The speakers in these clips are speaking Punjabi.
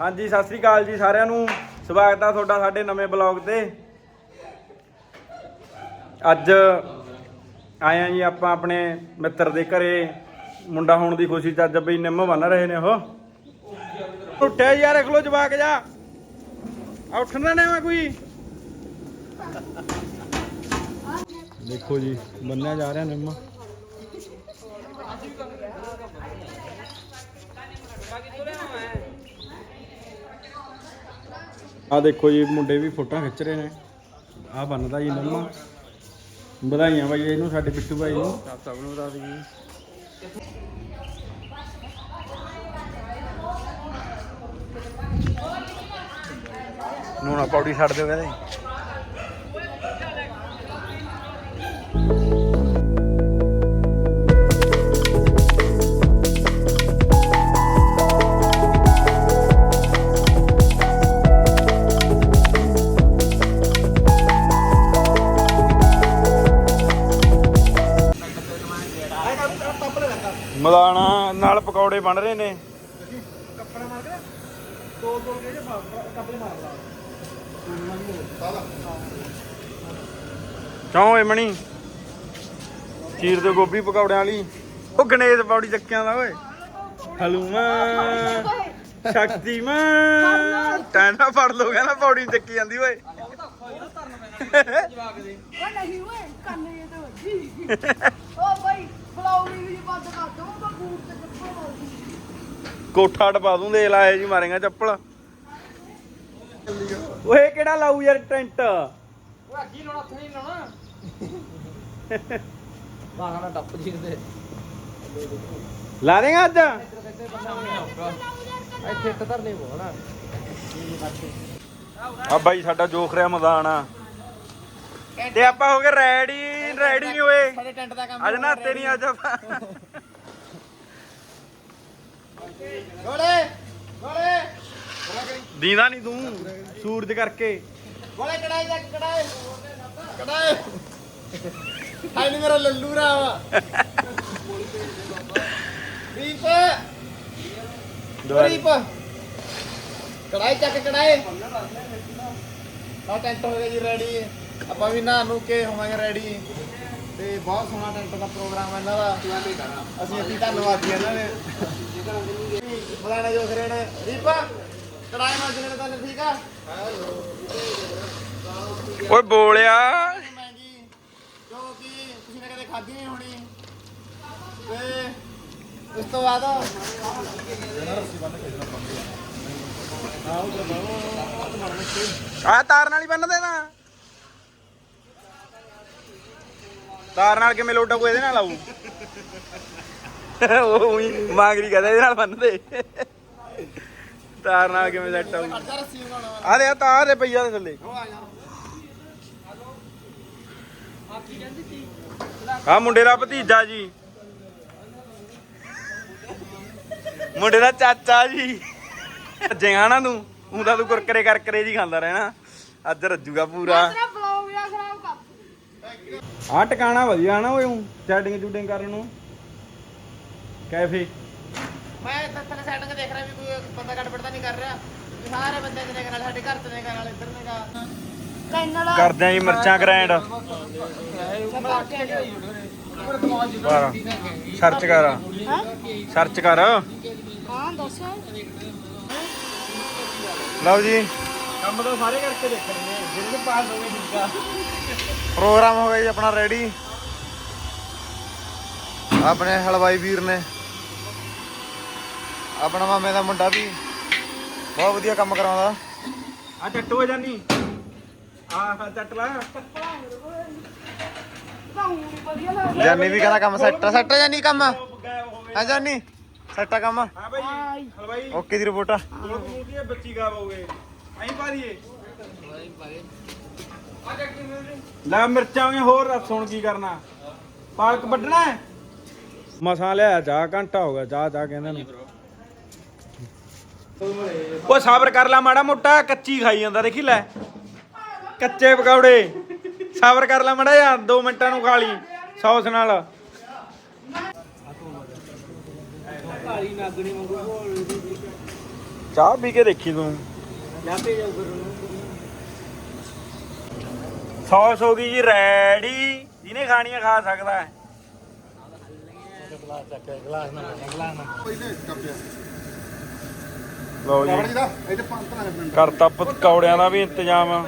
ਹਾਂਜੀ, ਸਤਿ ਸ੍ਰੀ ਅਕਾਲ ਜੀ ਸਾਰਿਆਂ ਨੂੰ। ਸਵਾਗਤ ਆ ਤੁਹਾਡਾ ਸਾਡੇ ਨਵੇਂ ਬਲੌਗ ਤੇ। ਅੱਜ ਆਏ ਆ ਜੀ ਆਪਾਂ ਆਪਣੇ ਮਿੱਤਰ ਦੇ ਘਰੇ। ਮੁੰਡਾ ਹੋਣ ਦੀ ਖੁਸ਼ੀ ਚ ਅੱਜ ਬਈ ਨਿੰਮ ਬੰਨ ਰਹੇ ਨੇ ਉਹ। ਉੱਠਿਆ ਯਾਰ, ਦੇਖ ਲੋ ਜਵਾਕ ਜਾ। ਆ ਉੱਠਣਾ ਨਾ ਮੈਂ ਕੋਈ। ਦੇਖੋ ਜੀ, ਬੰਨਿਆ ਜਾ ਰਿਹਾ ਨਿੰਮ। ਆ ਦੇਖੋ ਜੀ, ਮੁੰਡੇ ਵੀ ਫੋਟੋਆਂ ਖਿੱਚ ਰਹੇ ਨੇ। ਆ ਬੰਨਦਾ ਜੀ ਨਿੰਮ। ਵਧਾਈਆਂ ਬਾਈ ਇਹਨੂੰ, ਸਾਡੇ ਪਿੱਟੂ ਭਾਈ ਨੂੰ। ਸਭ ਨੂੰ ਵਧਾ ਜੀ ਨੂਣਾ ਪੌੜੀ ਛੱਡ ਦਿਓ ਕਹਿੰਦੇ। ਮਦਾਨਾ ਨਾਲ ਪਕੌੜੇ ਬਣ ਰਹੇ ਨੇ। ਕਿਉਂ ਏ ਮਣੀ? ਚੀਰ ਦੇ ਗੋਭੀ ਪਕੌੜਿਆਂ ਵਾਲੀ। ਉਹ ਗਣੇਸ਼ ਪੌੜੀ ਚੱਕਿਆਂ ਦਾ ਓਏ। ਹਲੂਮਾਨ ਸ਼ਕਤੀਮਾਨ। ਟੈਂਡਾ ਫੜ ਲੋ ਕਹਿੰਦਾ ਪੌੜੀ ਚੱਕੀ ਜਾਂਦੀ ਓਏ। ਉਹ ਨਹੀਂ ਓਏ ਕੰਨੇ ਇਹ ਤਾਂ ਵੱਜੀ ਉਹ ਬਾਈ ਫਲਾਉਰੀ ਵੀ ਬੰਦ ਕਰ ਦੋ ਉਹ ਤਾਂ ਬੂਟ ਤੇ ਚੱਪਲ ਮਾਰਦੀ ਕੋਠਾ ਟਪਾ ਦੂੰ ਦੇ ਲਾਏ ਜੀ ਮਾਰੇਗਾ ਚੱਪਲ। ਓਏ ਕਿਹੜਾ ਲਾਊ ਯਾਰ ਟੈਂਟ? ਉਹ ਅੱਗੀ ਲਾਉਣਾ ਉੱਥੇ ਨਹੀਂ ਲਾਉਣਾ। ਬਾਹਰ ਨਾ ਟੱਪ ਜੀ ਦੇ ਲਾ ਦੇਗਾ ਅੱਜ? ਇੱਥੇ ਇੱਕ ਧਰਨੇ ਬੋਣਾ ਆ। ਬਾਈ ਸਾਡਾ ਜੋਖ ਰਿਹਾ ਮੈਦਾਨ ਆ। ਤੇ ਆਪਾਂ ਹੋ ਗਏ ਰੈਡੀ। ਰੈਡੀ ਨਹੀਂ ਹੋਏ। ਸਾਡੇ ਟੈਂਟ ਦਾ ਕੰਮ ਅੱਜ ਨਾ ਤੇਰੀ ਅੱਜ ਆਪਾਂ ਗੋਲੇ ਗੋਲੇ। ਦੀਦਾ ਨਹੀਂ ਤੂੰ ਸੂਰਜ ਕਰਕੇ। ਗੋਲੇ ਕੜਾਈ ਜਾ ਕੜਾਈ ਕੜਾਈ ਹਾਈ ਨੀ ਮੇਰਾ ਲੱਲੂ ਰਾ ਵਾ ਰੀਪ ਰੀਪ ਕੜਾਈ ਚੱਕ ਕੜਾਈ ਆ ਟੈਂਟ ਹੋ ਗਿਆ ਜੀ ਰੈਡੀ ਆਪਾਂ ਵੀ ਨਹਾ ਨੂੰ ਕੇ ਹੋਵਾਂਗੇ ਰੈਡੀ ਤੇ ਬਹੁਤ ਸੋਹਣਾ ਟੈਂਟ ਦਾ ਪ੍ਰੋਗਰਾਮ ਹੈ ਇਹਨਾਂ ਦਾ। ਅਸੀਂ ਅਸੀਂ ਧੰਨਵਾਦੀ ਹਾਂ ਇਹਨਾਂ ਦੇ। ਬਲਾਣਾ ਜੋ ਖਰੇ ਨੇ। ਰੀਪਾ ਕੜਾਈ ਮਾਰ ਜਣੇ ਤਾਂ ਠੀਕ ਆ? ਓਏ ਬੋਲਿਆ। ਮਹਿੰਗੀ ਜੋ ਕਿ ਤੁਸੀਂ ਨੇ ਕਦੇ ਖਾਧੀ ਨਹੀਂ ਹੋਣੀ। ਤੇ ਉਸ ਤੋਂ ਬਾਅਦ ਆ ਤਾਰ ਨਾਲ ਹੀ ਬੰਨ ਦੇਣਾ। ਤਾਰ ਨਾਲ ਕਿਵੇਂ ਲੋਟਾ ਕੋਈ ਇਹਦੇ ਨਾਲ ਆਊ? ਉਹ ਉਹੀ ਮਾਂਗਰੀ ਕਹਦਾ ਇਹਦੇ ਨਾਲ ਬੰਨ ਦੇ। ਤਾਰ ਨਾਲ ਕਿਵੇਂ ਸੈੱਟ ਆਊ। ਆ ਦੇ ਆ ਤਾਰ ਦੇ ਪਈਆ ਦੇ ਥੱਲੇ। ਆ ਜਾ। ਆ ਮੁੰਡੇ ਦਾ ਭਤੀਜਾ ਜੀ। ਮੁੰਡੇ ਦਾ ਚਾਚਾ ਜੀ। ਜਿਹਾ ਨਾ ਤੂੰ ਉਹਦਾ ਤੂੰ ਕੁਰਕਰੇ ਕਰਕਰੇ ਜੀ ਖਾਂਦਾ ਰਹਿਣਾ। ਅੱਜ ਰੱਜੂਗਾ ਪੂਰਾ ਤੇਰਾ ਬਲੌਗ ਜਾਂ ਖਰਾਬ ਕਰ ਆ ਟਿਕਾਣਾ ਵਧੀਆ ਨਾ ਓਏ ਸੈਟਿੰਗ ਸ਼ੂਟਿੰਗ ਕਰਨ ਨੂੰ। ਕੈਫੇ। ਮੈਂ ਤਾਂ ਤੇਰੇ ਸੈਟਿੰਗ ਦੇਖ ਰਿਹਾ ਵੀ ਕੋਈ ਬੰਦਾ ਗੜਬੜ ਤਾਂ ਨਹੀਂ ਕਰ ਰਿਹਾ। ਸਾਰੇ ਬੰਦੇ ਦੇ ਨਾਲ ਸਾਡੇ ਘਰ ਤੇ ਨੇ ਨਾਲ ਇੱਧਰ ਨੇ ਗਾ ਕੈਨਲ ਕਰਦੇ ਆਂ ਜੀ ਮਿਰਚਾਂ ਗ੍ਰਾਈਂਡ ਸਰਚ ਕਰ। ਹਾਂ? ਸਰਚ ਕਰ। ਹਾਂ ਦੱਸ। ਲਓ ਜੀ। ਕੰਮ ਤਾਂ ਸਾਰੇ ਕਰਕੇ ਦੇਖਣੇ ਨੇ ਜਿਹੜੇ ਪਾਸ ਹੋ ਗਏ ਠੀਕ ਪ੍ਰੋਗਰਾਮ ਹੋ ਗਿਆ ਜੀ ਆਪਣਾ ਰੈਡੀ। ਆਪਣੇ ਹਲਵਾਈ ਵੀਰ ਨੇ। ਆਪਣਾ ਮਾਮੇ ਦਾ ਮੁੰਡਾ ਵੀ ਬਹੁਤ ਵਧੀਆ ਕੰਮ ਕਰਾਉਂਦਾ। ਆ ਚੱਟ ਹੋ ਜਾਨੀ। ਆ ਚੱਟ ਲਾ। ਜਾਨੀ ਵੀ ਕਹਿੰਦਾ ਕੰਮ ਸੈੱਟ ਸੈੱਟ ਜਾਨੀ ਕੰਮ? ਆ ਜਾਨੀ? ਸੈੱਟ ਕੰਮ? ਹਾਂ ਭਾਈ ਹਾਈ ਹਲਵਾਈ। ਓਕੇ ਦੀ ਰਿਪੋਰਟ ਆ। ਬੱਚੀ ਗਾਵੋਗੇ ਐਂ ਪਾ ਦਈਏ। ਲੈ ਮਿਰਚਾਂ ਹੋਈਆਂ ਹੋਰ ਦੱਸ ਹੁਣ ਕੀ ਕਰਨਾ? ਪਾਲਕ ਵੱਢਣਾ ਹੈ? ਮਸਾਂ ਲਿਆ ਚਾਹ ਘੰਟਾ ਹੋ ਗਿਆ ਚਾਹ ਚਾਹ ਕਹਿੰਦੇ ਨੂੰ। ਉਹ ਸਬਰ ਕਰ ਲੈ ਮਾੜਾ ਮੋਟਾ ਕੱਚੀ ਖਾਈ ਜਾਂਦਾ ਦੇਖੀ ਲੈ। ਕੱਚੇ ਪਕੌੜੇ ਸਬਰ ਕਰ ਲੈ ਮਾੜਾ ਯਾਰ 2 ਮਿੰਟਾਂ ਨੂੰ ਖਾ ਲਈ ਸੌਸ ਨਾਲ। ਚਾਹ ਪੀ ਕੇ ਦੇਖੀ ਤੂੰ। ਜਾਂਦੇ ਜਾਊ ਫਿਰ। ਸੌਸ ਹੋ ਗਈ ਜੀ, ਰੈਡੀ। ਜਿਹਨੇ ਖਾਣੀਆਂ ਖਾ ਸਕਦਾ ਹੈ। ਲਓ ਜੀ। ਕਰਤਾ ਪਕੌੜਿਆਂ ਦਾ ਵੀ ਇੰਤਜ਼ਾਮ।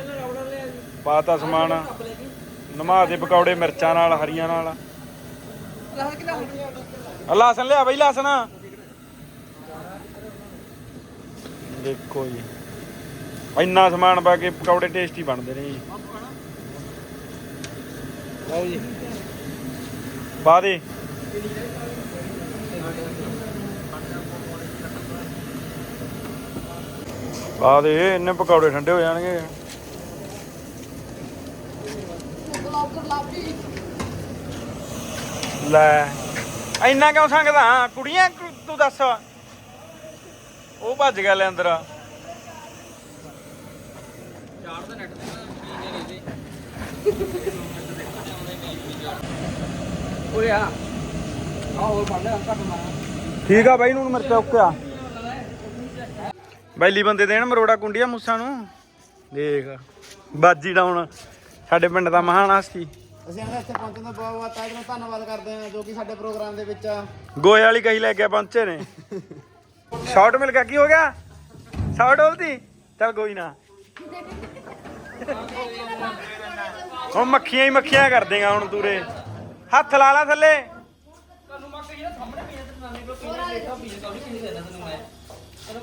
ਪਾਤਾ ਸਮਾਨ। ਨਮਾ ਦੇ ਪਕੌੜੇ ਮਿਰਚਾਂ ਨਾਲ, ਹਰੀਆਂ ਨਾਲ। ਲਾਸਨ ਲਿਆ ਬਈ ਲਸਣ ਦੇਖੋ ਜੀ। ਇੰਨਾ ਸਮਾਨ ਪਾ ਕੇ ਪਕੌੜੇ ਟੇਸਟੀ ਬਣਦੇ ਨੇ ਜੀ। ਲਓ ਜੀ। ਪਾ ਦੇ। ਪਾ ਦੇ, ਇੰਨੇ ਪਕੌੜੇ ਠੰਡੇ ਹੋ ਜਾਣਗੇ। ਲੈ, ਇੰਨਾ ਕਿਉਂ ਸੰਗਦਾ? ਕੁੜੀਆਂ, ਤੂੰ ਦੱਸ। ਉਹ ਭੱਜ ਗਿਆ ਲੈ ਅੰਦਰ। ਓਏ ਆ ਬੰਦ ਠੀਕ ਆ ਬਾਈ ਨੂੰ ਮਿਰਚਾ ਉੱਕਿਆ। ਬੈਲੀ ਬੰਦੇ ਦੇਣ ਮਰੋੜਾ ਕੁੰਡੀਆਂ ਮੂਸਾਂ ਨੂੰ। ਦੇਖ ਬਾਜੀ ਡਾਉਣ। ਸਾਡੇ ਪਿੰਡ ਦਾ ਮਹਾਨ ਹਸਤੀ ਅਸੀਂ ਇਹਨਾਂ ਇੱਥੇ ਪਹੁੰਚਣ ਦਾ ਬਹੁਤ ਬਹੁਤ ਤਹਿ ਦਿਲੋਂ ਧੰਨਵਾਦ ਕਰਦੇ ਹਾਂ ਜੋ ਕਿ ਸਾਡੇ ਪ੍ਰੋਗਰਾਮ ਦੇ ਵਿੱਚ ਗੋਏ ਵਾਲੀ ਕਹੀ ਲੈ ਕੇ ਪਹੁੰਚੇ ਨੇ। ਸ਼ਾਰਟ ਮਿਲ ਗਿਆ ਕੀ ਹੋ ਗਿਆ? ਸ਼ਾਰਟ ਹੋਲਦੀ ਚੱਲ ਕੋਈ ਨਾ। ਉਹ ਮੱਖੀਆਂ ਹੀ ਮੱਖੀਆਂ ਕਰ ਦੇਗਾ ਹੁਣ ਤੂਰੇ ਹੱਥ ਲਾ ਲਾ ਥੱਲੇ।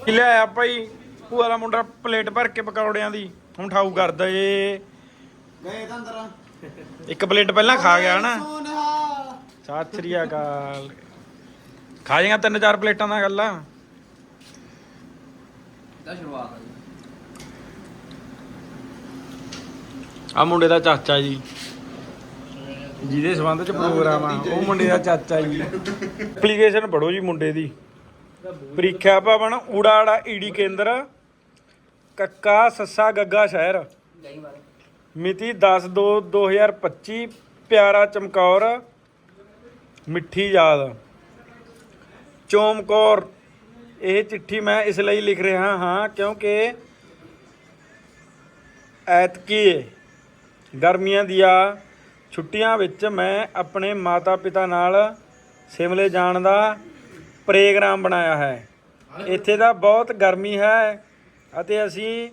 ਕੀ ਲਿਆਇਆ ਭਾਈ? ਭੂਆ ਦਾ ਮੁੰਡਾ ਪਲੇਟ ਭਰ ਕੇ ਪਕੌੜਿਆਂ ਦੀ। ਹੁਣ ਠਾਊ ਕਰਦਾ ਏ। ਗਏ ਤਾਂ ਅੰਦਰ। ਇੱਕ ਪਲੇਟ ਪਹਿਲਾਂ ਖਾ ਗਿਆ ਨਾ। ਸੋਨਹਾ ਸਤਿ ਸ੍ਰੀ ਅਕਾਲ। ਖਾ ਜਾਏਗਾ ਤਿੰਨ ਚਾਰ ਪਲੇਟਾਂ ਦਾ ਗੱਲ। ਆ ਦਾ ਸ਼ੁਰੂਆਤ ਹੈ ਆ ਮੁੰਡੇ ਦਾ ਚਾਚਾ ਜੀ। ਜਿਹਦੇ ਸੰਬੰਧ ਚ ਪ੍ਰੋਗਰਾਮ ਆ, ਉਹ ਮੁੰਡੇ ਦਾ ਚਾਚਾ ਜੀ। ਐਪਲੀਕੇਸ਼ਨ ਪੜੋ ਜੀ ਮੁੰਡੇ ਦੀ। ਪ੍ਰੀਖਿਆ ਭਵਨ ਊੜਾੜਾ ਈਡੀ ਕੇਂਦਰ, ਕੱਕਾ, ਸੱਸਾ, ਗੱਗਾ ਸ਼ਹਿਰ। ਮਿਤੀ 10 2 2025 ਪਿਆਰਾ ਚਮਕੌਰ, ਮਿੱਠੀ ਯਾਦ। ਚੋਮਕੌਰ, ਇਹ ਚਿੱਠੀ ਮੈਂ ਇਸ ਲਈ ਲਿਖ ਰਿਹਾ ਹਾਂ ਕਿਉਂਕਿ ਐਤਕੀ ਗਰਮੀਆਂ ਦੀਆਂ ਛੁੱਟੀਆਂ ਵਿੱਚ ਮੈਂ ਆਪਣੇ ਮਾਤਾ-ਪਿਤਾ ਨਾਲ ਸਿਮਲੇ ਜਾਣ ਦਾ ਪ੍ਰੋਗਰਾਮ ਬਣਾਇਆ ਹੈ। ਇੱਥੇ ਦਾ ਬਹੁਤ ਗਰਮੀ ਹੈ ਅਤੇ ਅਸੀਂ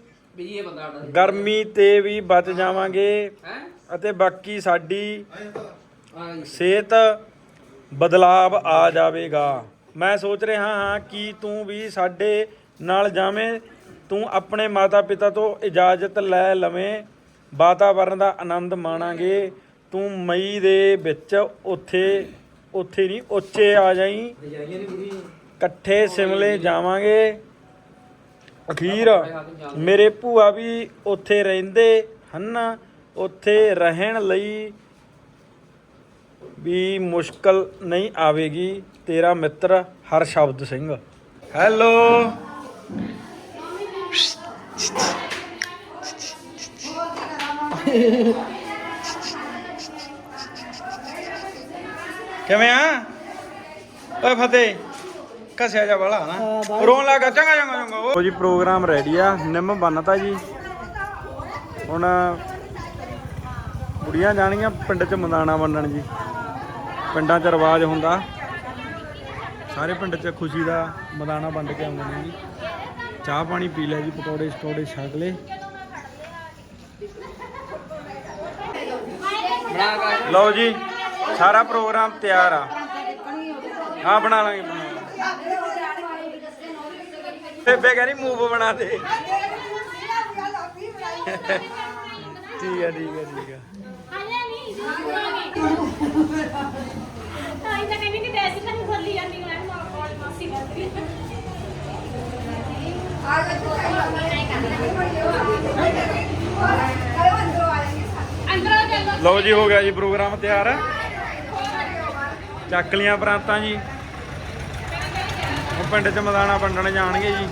ਬੰਦਾ ਗਰਮੀ ਤੇ ਵੀ ਬਚ ਜਾਵਾਂਗੇ ਹੈ? ਅਤੇ ਬਾਕੀ ਸਾਡੀ ਸਿਹਤ ਬਦਲਾਵ ਆ ਜਾਵੇਗਾ। ਮੈਂ ਸੋਚ ਰਿਹਾ ਹਾਂ ਕਿ ਤੂੰ ਵੀ ਸਾਡੇ ਨਾਲ ਜਾਵੇਂ ਤੂੰ ਆਪਣੇ ਮਾਤਾ-ਪਿਤਾ ਤੋਂ ਇਜਾਜ਼ਤ ਲੈ ਲਵੇਂ। ਵਾਤਾਵਰਨ ਦਾ ਆਨੰਦ ਮਾਣਾਂਗੇ। ਤੂੰ ਮਈ ਦੇ ਵਿੱਚ ਉੱਥੇ ਉੱਥੇ ਨਹੀਂ ਉੱਚੇ ਆ ਜਾਈ। ਇਕੱਠੇ ਸਿਮਲੇ ਜਾਵਾਂਗੇ। ਅਖੀਰ ਮੇਰੇ ਭੂਆ ਵੀ ਉੱਥੇ ਰਹਿੰਦੇ ਹਨ ਉੱਥੇ ਰਹਿਣ ਲਈ ਵੀ ਮੁਸ਼ਕਲ ਨਹੀਂ ਆਵੇਗੀ। ਤੇਰਾ ਮਿੱਤਰ ਹਰਸ਼ਬਦ ਸਿੰਘ। ਹੈਲੋ। ਕਿਵੇਂ ਆ? ਓਏ ਫਤਿਹ ਕਸਿਆ ਜਾ ਵਾਲਾ ਨਾ। ਰੋਣ ਲੱਗਾ ਚੰਗਾ ਚੰਗਾ ਚੰਗਾ। ਉਹ ਜੀ ਪ੍ਰੋਗਰਾਮ ਰੈਡੀ ਆ ਨਿੰਮ ਬੰਨਤਾ ਜੀ। ਹੁਣ ਬੁੜੀਆਂ ਜਾਣੀਆਂ ਪਿੰਡ ਚ ਮੰਦਾਣਾ ਵੰਡਣ ਜੀ। ਪਿੰਡਾਂ ਚ ਰਿਵਾਜ ਹੁੰਦਾ। ਸਾਰੇ ਪਿੰਡ ਚ ਖੁਸ਼ੀ ਦਾ ਮਦਾਨਾ ਵੰਡ ਕੇ ਆਉਂਦੇ ਨੇ ਜੀ। ਚਾਹ ਪਾਣੀ ਪੀ ਲਿਆ ਜੀ ਪਕੌੜੇ ਸਕੌੜੇ ਛਕ ਲਏ। ਲਓ ਜੀ। ਸਾਰਾ ਪ੍ਰੋਗਰਾਮ ਤਿਆਰ ਆ। ਹਾਂ, ਬਣਾ ਲਾਂਗੇ ਬਣਾ ਲਾਂਗੇ। ਬੇਬੇ ਕਹਿੰਦੀ ਮੂਵ ਬਣਾ ਦੇ। ਠੀਕ ਆ ਠੀਕ ਆ ਠੀਕ ਆ। ਹਾਲੇ ਨਹੀਂ ਤਾਂ ਇਹ ਤਾਂ ਕਹਿੰਦੀ ਕਿ ਵੈਸੇ ਤਾਂ ਨਹੀਂ ਖੋਲੀ ਜਾਂਦੀ ਮੈਂ ਮਾਂ ਕੋਲ ਮਾਸੀ ਕਰਦੀ ਅੰਦਰ ਆ ਜਾ ਲਓ ਜੀ, ਹੋ ਗਿਆ ਜੀ ਪ੍ਰੋਗਰਾਮ ਤਿਆਰ। ਚੱਕ ਚੱਕਲੀਆਂ ਪ੍ਰਾਂਤਾਂ ਜੀ। ਉਹ ਪਿੰਡ ਚ ਮਦਾਨਾ ਵੰਡਣ ਜਾਣਗੇ ਜੀ।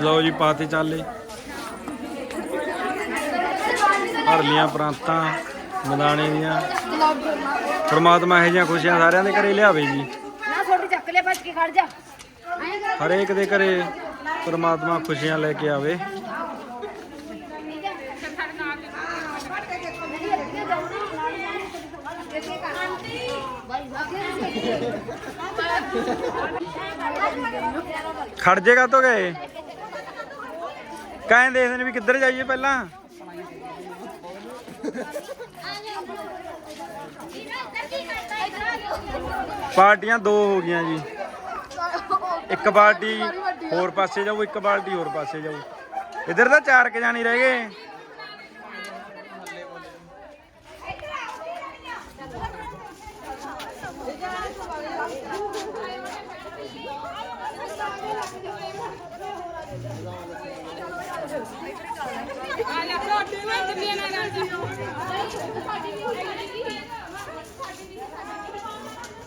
ਲਓ ਜੀ ਪਾਤੇ ਚਾਲੇ। ਭਰ ਲੀਆਂ ਪ੍ਰਾਂਤਾਂ ਮਦਾਣੇ ਦੀਆਂ। ਪਰਮਾਤਮਾ ਇਹ ਜਿਹੀਆਂ ਖੁਸ਼ੀਆਂ ਸਾਰਿਆਂ ਦੇ ਘਰੇ ਲਿਆਵੇ ਜੀ। ਨਾ ਛੋਟੀ ਚੱਕ ਲਿਆ ਭੱਜ ਕੇ ਖੜ ਜਾ। ਹਰੇਕ ਦੇ ਘਰੇ ਪਰਮਾਤਮਾ ਖੁਸ਼ੀਆਂ ਲੈ ਕੇ ਆਵੇ। ਖੜ ਜੇਗਾ ਤੋਂ ਗਏ? ਕਾਹੇ ਦੇਖਦੇ ਨੇ ਵੀ ਕਿੱਧਰ ਜਾਈਏ ਪਹਿਲਾਂ? ਪਾਰਟੀਆਂ ਦੋ ਹੋ ਗਈਆਂ ਜੀ। ਇੱਕ ਬਾਲਟੀ ਹੋਰ ਪਾਸੇ ਜਾਊ, ਇੱਕ ਬਾਲਟੀ ਹੋਰ ਪਾਸੇ ਜਾਊ। ਇਧਰ ਤਾਂ ਚਾਰ ਕੇ ਜਾਣੀ ਰਹਿ ਗਏ।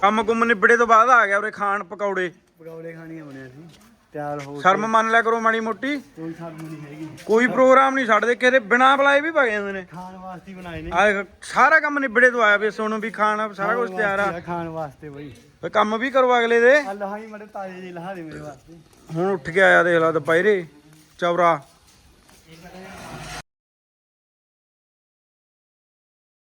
ਕੰਮ ਕੁੰਮ ਨਿਬੜੇ ਤੋਂ ਬਾਅਦ ਆ ਗਿਆ ਉਰੇ ਖਾਣ ਪਕੌੜੇ। ਪਕੌੜੇ ਖਾਣੀਆਂ ਬਣਿਆ ਸੀ ਤਿਆਰ ਹੋ ਸ਼ਰਮ ਮੰਨ ਲਿਆ ਕਰੋ ਮਾੜੀ ਮੋਟੀ। ਕੋਈ ਸ਼ਰਮ ਨਹੀਂ ਹੈਗੀ। ਕੋਈ ਪ੍ਰੋਗਰਾਮ ਨਹੀਂ ਛੱਡਦੇ ਕਿਸੇ ਦੇ ਬਿਨਾ ਬੁਲਾਏ ਵੀ ਭਗੇ ਜਾਂਦੇ ਨੇ। ਖਾਣ ਵਾਸਤੇ ਹੀ ਬਣਾਏ ਨੇ। ਆ ਸਾਰਾ ਕੰਮ ਨਿਬੜੇ ਤੋਂ ਆਇਆ ਵੀ ਸੋਨੂੰ ਵੀ ਖਾਣਾ ਸਾਰਾ ਕੁਝ ਤਿਆਰ ਆ। ਖਾਣ ਵਾਸਤੇ ਬਈ। ਫੇ ਕੰਮ ਵੀ ਕਰੋ ਅਗਲੇ ਦੇ। ਆ ਲਹਾਈ ਮੜੇ ਤਾਜ਼ੇ ਜਿਹੇ ਲਹਾ ਦੇ ਮੇਰੇ ਵਾਸਤੇ। ਹੁਣ ਉੱਠ ਕੇ ਆਇਆ ਦੇਖ ਲਾ ਦੁਪਹਿਰੇ ਚੌਰਾ।